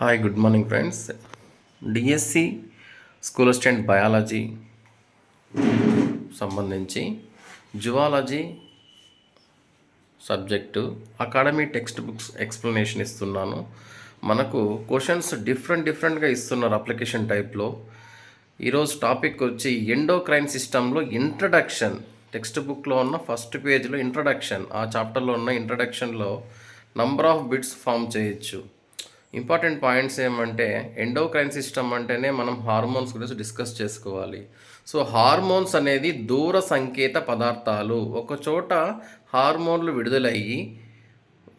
Hi good morning friends DSC school assistant biology సంబంధించి zoology subject academy text books explanation ఇస్తున్నాను. మనకు questions different డిఫరెంట్గా ఇస్తున్నారు application టైప్లో. ఈరోజు టాపిక్ వచ్చి ఎండోక్రైన్ సిస్టంలో ఇంట్రడక్షన్. టెక్స్ట్ బుక్లో ఉన్న ఫస్ట్ పేజ్లో ఇంట్రడక్షన్. ఆ చాప్టర్లో ఉన్న ఇంట్రడక్షన్లో నంబర్ ఆఫ్ బిట్స్ ఫామ్ చేయొచ్చు. ఇంపార్టెంట్ పాయింట్స్ ఏమంటే ఎండోక్రైన్ సిస్టమ్ అంటేనే మనం హార్మోన్స్ గురించి డిస్కస్ చేసుకోవాలి. సో హార్మోన్స్ అనేది దూర సంకేత పదార్థాలు. ఒక చోట హార్మోన్లు విడుదలయ్యి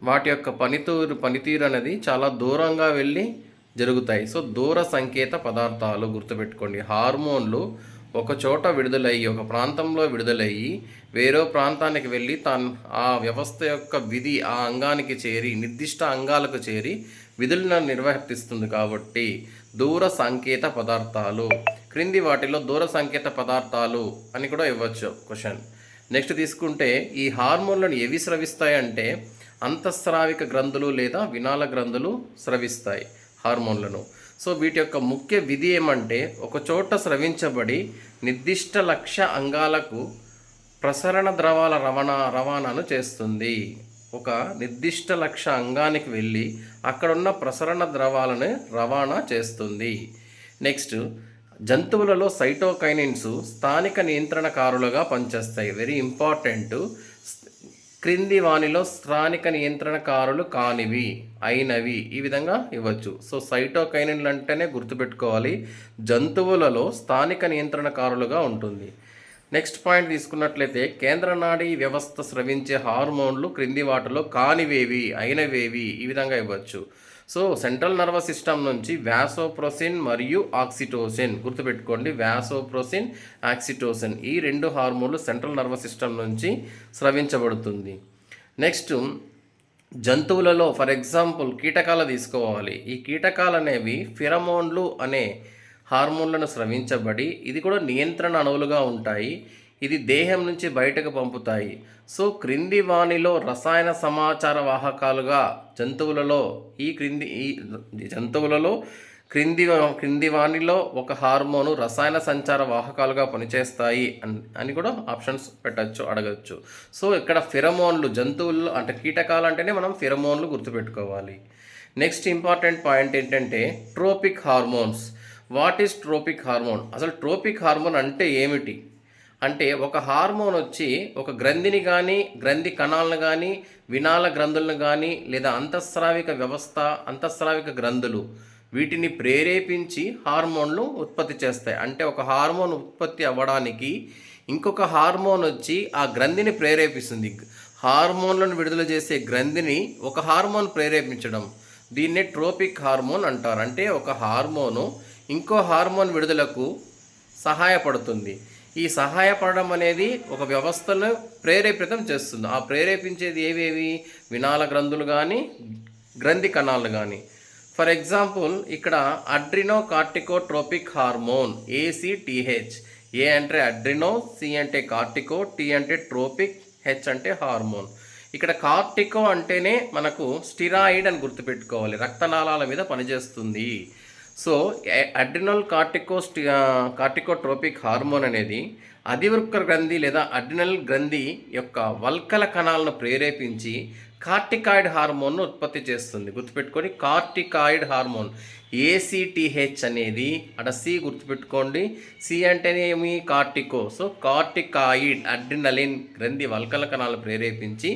వాటి యొక్క పనితీరు పనితీరు అనేది చాలా దూరంగా వెళ్ళి జరుగుతాయి. సో దూర సంకేత పదార్థాలు గుర్తుపెట్టుకోండి. హార్మోన్లు ఒక చోట విడుదలయ్యి ఒక ప్రాంతంలో విడుదలయ్యి వేరే ప్రాంతానికి వెళ్ళి తాను ఆ వ్యవస్థ యొక్క విధి ఆ అంగానికి చేరి నిర్దిష్ట అంగాలకు చేరి విధులను నిర్వర్తిస్తుంది కాబట్టి దూర సంకేత పదార్థాలు. క్రింది వాటిలో దూర సంకేత పదార్థాలు అని కూడా ఇవ్వచ్చు. క్వశ్చన్ నెక్స్ట్ తీసుకుంటే ఈ హార్మోన్లను ఏవి స్రవిస్తాయంటే అంతఃస్రావిక గ్రంథులు లేదా వినాల గ్రంథులు స్రవిస్తాయి. హార్మోన్లను. సో వీటి యొక్క ముఖ్య విధి ఏమంటే ఒక చోట స్రవించబడి నిర్దిష్ట లక్ష్య అంగాలకు ప్రసరణ ద్రవాల రవాణా రవాణాను చేస్తుంది. ఒక నిర్దిష్ట లక్ష్య అంగానికి వెళ్ళి అక్కడున్న ప్రసరణ ద్రవాలను రవాణా చేస్తుంది. నెక్స్ట్ జంతువులలో సైటోకైనిన్స్ స్థానిక నియంత్రణకారులుగా పనిచేస్తాయి. Very important. క్రింది వానిలో స్థానిక నియంత్రణకారులు కానివి అయినవి ఈ విధంగా ఇవ్వచ్చు. సో సైటోకైనిన్లు అంటేనే గుర్తుపెట్టుకోవాలి. జంతువులలో స్థానిక నియంత్రణకారులుగా ఉంటుంది. నెక్స్ట్ పాయింట్ తీసుకున్నట్లయితే కేంద్ర నాడీ వ్యవస్థ స్రవించే హార్మోన్లు క్రింది వాటిలో కానివేవి అయినవేవి ఈ విధంగా ఇవ్వచ్చు. సో సెంట్రల్ నర్వస్ సిస్టమ్ నుంచి వ్యాసోప్రోసిన్ మరియు ఆక్సిటోసిన్ గుర్తుపెట్టుకోండి వ్యాసోప్రోసిన్ ఆక్సిటోసిన్ ఈ రెండు హార్మోన్లు సెంట్రల్ నర్వస్ సిస్టమ్ నుంచి స్రవించబడుతుంది. నెక్స్ట్ జంతువులలో ఫర్ ఎగ్జాంపుల్ కీటకాలు తీసుకోవాలి. ఈ కీటకాలు అనేవి ఫిరమోన్లు అనే హార్మోన్లను స్రవించబడి ఇది కూడా నియంత్రణ అణువులుగా ఉంటాయి. ఇది దేహం నుంచి బయటకు పంపుతాయి. సో క్రింది వాణిలో రసాయన సమాచార వాహకాలుగా జంతువులలో ఈ క్రింది ఈ జంతువులలో క్రింది క్రింది వాణిలో ఒక హార్మోను రసాయన సంచార వాహకాలుగా పనిచేస్తాయి అని అని కూడా ఆప్షన్స్ పెట్టచ్చు అడగచ్చు. సో ఇక్కడ ఫిరమోన్లు జంతువుల్లో అంటే కీటకాలు అంటేనే మనం ఫిరమోన్లు గుర్తుపెట్టుకోవాలి. నెక్స్ట్ ఇంపార్టెంట్ పాయింట్ ఏంటంటే tropic hormones. What is tropic hormone? అసలు ట్రోపిక్ హార్మోన్ అంటే ఏమిటి? అంటే ఒక హార్మోన్ వచ్చి ఒక గ్రంథిని కానీ గ్రంథి కణాలను కానీ వినాల గ్రంథులను కానీ లేదా అంతఃస్రావిక వ్యవస్థ అంతఃస్రావిక గ్రంథులు వీటిని ప్రేరేపించి హార్మోన్లు ఉత్పత్తి చేస్తాయి. అంటే ఒక హార్మోన్ ఉత్పత్తి అవ్వడానికి ఇంకొక హార్మోన్ వచ్చి ఆ గ్రంథిని ప్రేరేపిస్తుంది. హార్మోన్లను విడుదల చేసే గ్రంథిని ఒక హార్మోన్ ప్రేరేపించడం. దీన్నే ట్రోపిక్ హార్మోన్ అంటారు. అంటే ఒక హార్మోను ఇంకో హార్మోన్ విడుదలకు సహాయపడుతుంది. ఈ సహాయపడడం అనేది ఒక వ్యవస్థను ప్రేరేపితం చేస్తుంది. ఆ ప్రేరేపించేది ఏవేవి? వినాల గ్రంథులు కానీ గ్రంథి కణాలు కానీ ఫర్ ఎగ్జాంపుల్ ఇక్కడ adreno corticotropic hormone ACTH A అంటే అడ్రినో సి అంటే కార్టికో టీ అంటే ట్రోపిక్ హెచ్ అంటే హార్మోన్. ఇక్కడ కార్టికో అంటేనే మనకు స్టిరాయిడ్ అని గుర్తుపెట్టుకోవాలి. రక్తనాళాల మీద పనిచేస్తుంది. So adrenal cortico corticotropic hormone అనేది అధివృక్క గ్రంథి లేదా అడ్రినల్ గ్రంథి యొక్క వల్కల కణాలను ప్రేరేపించి కార్టికాయిడ్ హార్మోన్ను ఉత్పత్తి చేస్తుంది. గుర్తుపెట్టుకొని కార్టికాయిడ్ హార్మోన్ ఏసీటీహెచ్ అనేది అట సి గుర్తుపెట్టుకోండి. సి అంటేనేమి కార్టికో. సో కార్టికాయిడ్ అడ్రినలిన్ గ్రంథి వల్కల కణాలను ప్రేరేపించి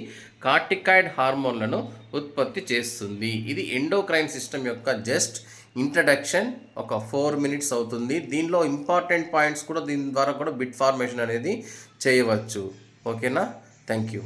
కార్టికాయిడ్ హార్మోన్లను ఉత్పత్తి చేస్తుంది. ఇది ఎండోక్రైన్ సిస్టమ్ యొక్క జస్ట్ ఇంట్రడక్షన్ ఒక ఫోర్ మినిట్స్ అవుతుంది. దీనిలో ఇంపార్టెంట్ పాయింట్స్ కూడా దీని ద్వారా కూడా బిట్ ఫార్మేషన్ అనేది చేయవచ్చు. ఓకేనా థ్యాంక్ యూ